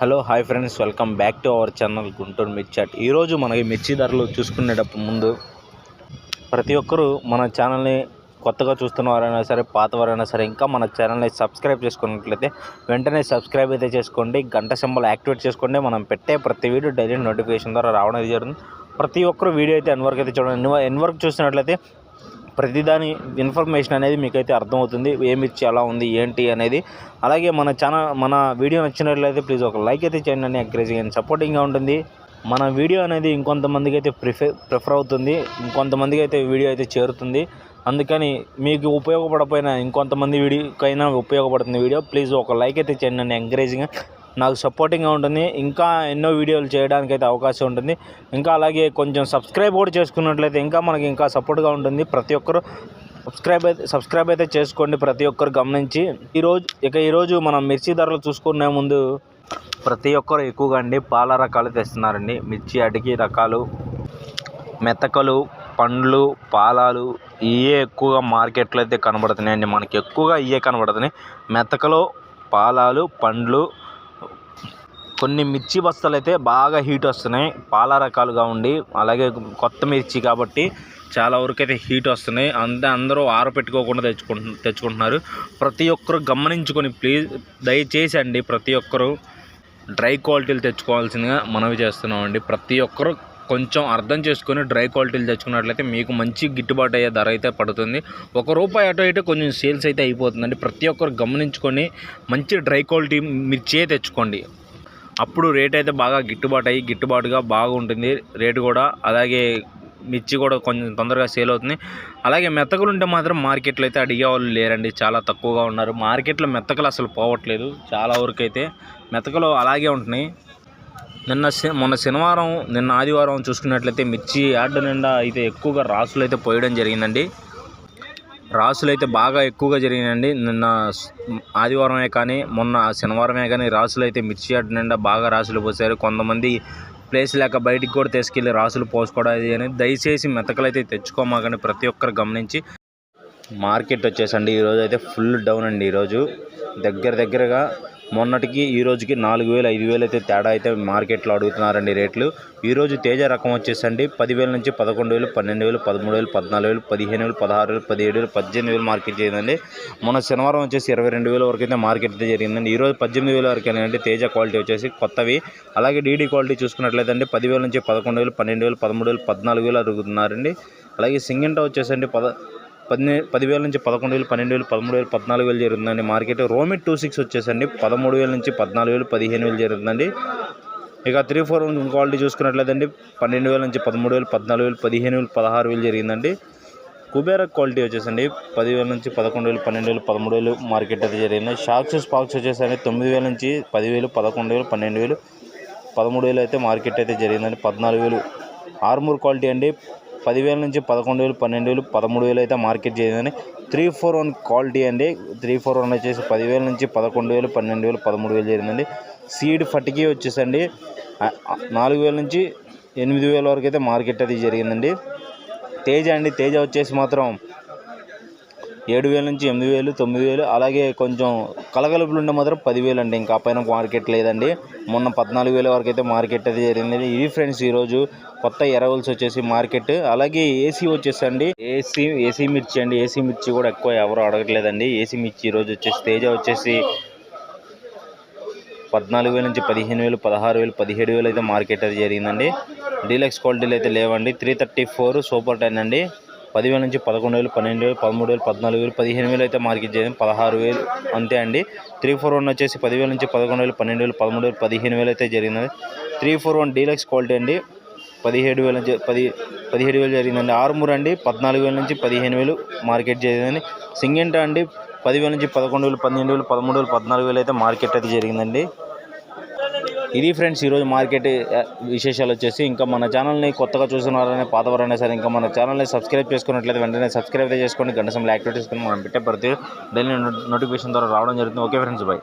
Hello hi friends welcome back to our channel Guntur మిర్చాట్ ఈరోజు మనకి మిర్చి ధరలు చూసుకునేటప్పుడు ముందు ప్రతి ఒక్కరూ మన ఛానల్ని కొత్తగా చూస్తున్న వారైనా సరే పాత వారైనా సరే ఇంకా మన ఛానల్ని సబ్స్క్రైబ్ చేసుకున్నట్లయితే వెంటనే సబ్స్క్రైబ్ అయితే చేసుకోండి గంట సింబల్ యాక్టివేట్ చేసుకోండి. మనం పెట్టే ప్రతి వీడియో డైలీ నోటిఫికేషన్ ద్వారా రావడం జరుగుతుంది. ప్రతి ఒక్కరు వీడియో అయితే ఎన్ వరకు అయితే చూడండి. ఎన్ వరకు చూసినట్లయితే ప్రతిదాని ఇన్ఫర్మేషన్ అనేది మీకైతే అర్థమవుతుంది. ఏమిచ్చి ఎలా ఉంది ఏంటి అనేది. అలాగే మన ఛానల్ మన వీడియో నచ్చినట్లయితే ప్లీజ్ ఒక లైక్ అయితే చేయండి. అని ఎంకరేజింగ్ అండ్ సపోర్టింగ్గా ఉంటుంది. మన వీడియో అనేది ఇంకొంతమందికి అయితే ప్రిఫర్ ప్రిఫర్ అవుతుంది. ఇంకొంతమందికి అయితే వీడియో అయితే చేరుతుంది. అందుకని మీకు ఉపయోగపడపోయినా ఇంకొంతమంది వీడియోకైనా ఉపయోగపడుతుంది వీడియో. ప్లీజ్ ఒక లైక్ అయితే చేయండి. అని ఎంకరేజింగ్గా నాకు సపోర్టింగ్గా ఉంటుంది. ఇంకా ఎన్నో వీడియోలు చేయడానికి అయితే అవకాశం ఉంటుంది. ఇంకా అలాగే కొంచెం సబ్స్క్రైబ్ కూడా చేసుకున్నట్లయితే ఇంకా మనకి ఇంకా సపోర్ట్గా ఉంటుంది. ప్రతి ఒక్కరు సబ్స్క్రైబ్ అయితే సబ్స్క్రైబ్ అయితే చేసుకోండి. ప్రతి ఒక్కరు గమనించి. ఈరోజు ఇక ఈరోజు మనం మిర్చి ధరలు చూసుకునే ముందు ప్రతి ఒక్కరు ఎక్కువగా అండి పాల రకాలు తెస్తున్నారండి. మిర్చి అడిగి రకాలు మెతకలు పండ్లు పాలాలు ఇవే ఎక్కువగా మార్కెట్లో అయితే కనబడుతున్నాయండి. మనకి ఎక్కువగా ఇవే కనబడుతున్నాయి. మెతకలు పాలాలు పండ్లు కొన్ని మిర్చి బస్తాలు అయితే బాగా హీట్ వస్తున్నాయి. పాల రకాలుగా ఉండి అలాగే కొత్త మిర్చి కాబట్టి చాలా వరకు అయితే హీట్ వస్తున్నాయి. అంతే అందరూ ఆరపెట్టుకోకుండా తెచ్చుకుంటు తెచ్చుకుంటున్నారు. ప్రతి ఒక్కరు గమనించుకొని ప్లీజ్ దయచేసి అండి ప్రతి ఒక్కరు డ్రై క్వాలిటీలు తెచ్చుకోవాల్సిందిగా మనవి చేస్తున్నామండి. ప్రతి ఒక్కరు కొంచెం అర్థం చేసుకొని డ్రై క్వాలిటీలు తెచ్చుకున్నట్లయితే మీకు మంచి గిట్టుబాటు అయ్యే ధర అయితే పడుతుంది. ఒక రూపాయి అటు ఇటు కొంచెం సేల్స్ అయితే అయిపోతుందండి. ప్రతి ఒక్కరు గమనించుకొని మంచి డ్రై క్వాలిటీ మిర్చే తెచ్చుకోండి. అప్పుడు రేట్ అయితే బాగా గిట్టుబాటు అయ్యి గిట్టుబాటుగా బాగుంటుంది. రేటు కూడా అలాగే మిర్చి కూడా కొంచెం తొందరగా సేల్ అవుతుంది. అలాగే మెత్తకలు ఉంటే మాత్రం మార్కెట్లో అయితే అడిగే వాళ్ళు లేరండి. చాలా తక్కువగా ఉన్నారు. మార్కెట్లో మెత్తకలు అసలు పోవట్లేదు. చాలా వరకు అయితే మెత్తకలు అలాగే ఉంటున్నాయి. నిన్న శ- మొన్న శనివారం నిన్న ఆదివారం చూసుకున్నట్లయితే మిర్చి యార్డు నిండా అయితే ఎక్కువగా రాసులు అయితే పోయడం జరిగిందండి. రాసులు అయితే బాగా ఎక్కువగా జరిగినాయండి. నిన్న ఆదివారమే కానీ మొన్న శనివారమే కానీ రాసులు అయితే మిర్చి అడ్డు నిండా బాగా రాసులు పోసారు. కొంతమంది ప్లేస్ లేక బయటికి కూడా తీసుకెళ్ళి రాసులు పోసుకోవడం అని దయచేసి మెతకలు అయితే తెచ్చుకోమాకండి ప్రతి ఒక్కరు గమనించి. మార్కెట్ వచ్చేసండి. ఈరోజు అయితే ఫుల్ డౌన్ అండి ఈరోజు. దగ్గర దగ్గరగా మొన్నటికి ఈ రోజుకి నాలుగు వేలు ఐదు వేలు అయితే తేడా అయితే మార్కెట్లో అడుగుతున్నారండి రేట్లు. ఈరోజు తేజ రకం వచ్చేసండి. పదివేల నుంచి పదకొండు వేలు పన్నెండు వేలు పదమూడు వేలు పద్నాలుగు వేలు పదిహేను వేలు పదహారు వేలు పదిహేడు వేలు పద్దెనిమిది వేలు మార్కెట్ చేయండి మొన్న శనివారం వచ్చేసి ఇరవై రెండు వేల వరకు అయితే మార్కెట్ అయితే జరిగిందండి. ఈరోజు పద్దెనిమిది వేల వరకు అంటే తేజ క్వాలిటీ వచ్చేసి కొత్తవి. అలాగే డీడీ క్వాలిటీ చూసుకున్నట్లయితే అండి పదివేల నుంచి పదకొండు వేలు పన్నెండు వేలు పదమూడు వేలు పద్నాలుగు వేలు అడుగుతున్నారండి. అలాగే సింగింటా వచ్చేసండి పద పదిహే పదివేల నుంచి పదకొండు వేలు పన్నెండు వేలు పదమూడు వేలు పద్నాలుగు వేలు జరుగుతుందండి మార్కెట్ రోమిట్ టూ సిక్స్ వచ్చేసండి. పదమూడు వేల నుంచి పద్నాలుగు వేలు పదిహేను వేలు జరుగుతుందండి ఇక త్రీ ఫోర్ క్వాలిటీ చూసుకున్నట్లయితే పన్నెండు వేల నుంచి పదమూడు వేలు పద్నాలుగు వేలు పదిహేను వేలు పదహారు వేలు జరిగిందండి. కుబేర క్వాలిటీ వచ్చేసండి. పదివేల నుంచి పదకొండు వేలు పన్నెండు వేలు పదమూడు వేలు మార్కెట్ అయితే జరిగింది. షాక్స్ స్పాక్స్ వచ్చేసరికి తొమ్మిది వేల నుంచి పదివేలు పదకొండు వేలు పన్నెండు వేలు పదమూడు వేలు అయితే మార్కెట్ అయితే జరిగిందండి. పద్నాలుగు వేలు. ఆర్మూర్ క్వాలిటీ అండి. పదివేల నుంచి పదకొండు వేలు పన్నెండు వేలు పదమూడు వేలు అయితే మార్కెట్ చేయదని త్రీ ఫోర్ వన్ క్వాలిటీ అండి. త్రీ ఫోర్ వన్ వచ్చేసి పదివేల నుంచి పదకొండు వేలు పన్నెండు వేలు పదమూడు వేలు చేరిందండి సీడ్ ఫటికీ వచ్చేసండి. నాలుగు వేల నుంచి ఎనిమిది వేల వరకు అయితే మార్కెట్ అది జరిగిందండి. తేజ అండి. తేజ వచ్చేసి మాత్రం ఏడు వేల నుంచి ఎనిమిది వేలు తొమ్మిది వేలు అలాగే కొంచెం కలగలుపులు ఉండే మాత్రం పదివేలు అండి. ఇంకా పైన మార్కెట్ లేదండి. మొన్న పద్నాలుగు వేల వరకు అయితే మార్కెట్ అయితే జరిగింది. ఇది ఫ్రెండ్స్ ఈరోజు కొత్త ఎరవల్స్ వచ్చేసి మార్కెట్. అలాగే ఏసీ వచ్చేసి అండి ఏసీ ఏసీ మిర్చి అండి. ఏసీ మిర్చి కూడా ఎక్కువ ఎవరు అడగట్లేదండి. ఏసీ మిర్చి ఈరోజు వచ్చేసి తేజ వచ్చేసి పద్నాలుగు వేల నుంచి పదిహేను వేలు పదహారు వేలు పదిహేడు వేలు అయితే మార్కెట్ అది జరిగిందండి. డీలక్స్ క్వాలిటీలు అయితే లేవండి. Three thirty four super ten అండి. పదివేల నుంచి పదకొండు వేలు పన్నెండు వేలు పదమూడు వేలు పద్నాలుగు వేలు పదిహేను వేలు అయితే మార్కెట్ జరిగింది పదహారు వేలు అంతే అండి. త్రీ ఫోర్ వన్ వచ్చేసి పదివేల నుంచి పదకొండు వేలు పన్నెండు వేలు పదమూడు వేలు పదిహేను వేలు అయితే జరిగింది three four one deluxe quality అండి. పదిహేడు వేల నుంచి పది పదిహేడు వేలు జరిగిందండి. ఆరుమూరు అండి. పద్నాలుగు వేల నుంచి పదిహేను వేలు మార్కెట్ జరిగిందండి సింగెంటా అండి. పదివేల నుంచి పదకొండు వేలు పన్నెండు వేలు పదమూడు వేలు పద్నాలుగు వేలు అయితే మార్కెట్ అయితే జరిగిందండి. ఇది ఫ్రెండ్స్ ఈరోజు మార్కెట్ విశేషాలు వచ్చేసి ఇంకా మన ఛానల్ని కొత్తగా చూస్తున్నారనే పాతవారైనా సరే ఇంకా మన ఛానల్ని సబ్స్క్రైబ్ చేసుకున్నట్లయితే వెంటనే సబ్స్క్రైబ్ చేసుకోండి. గంట సమయంలో యాక్టివేట్ చేసుకుని మనం పెట్టే ప్రతి డైలీ నోటిఫికేషన్ ద్వారా రావడం జరుగుతుంది. Okay friends bye.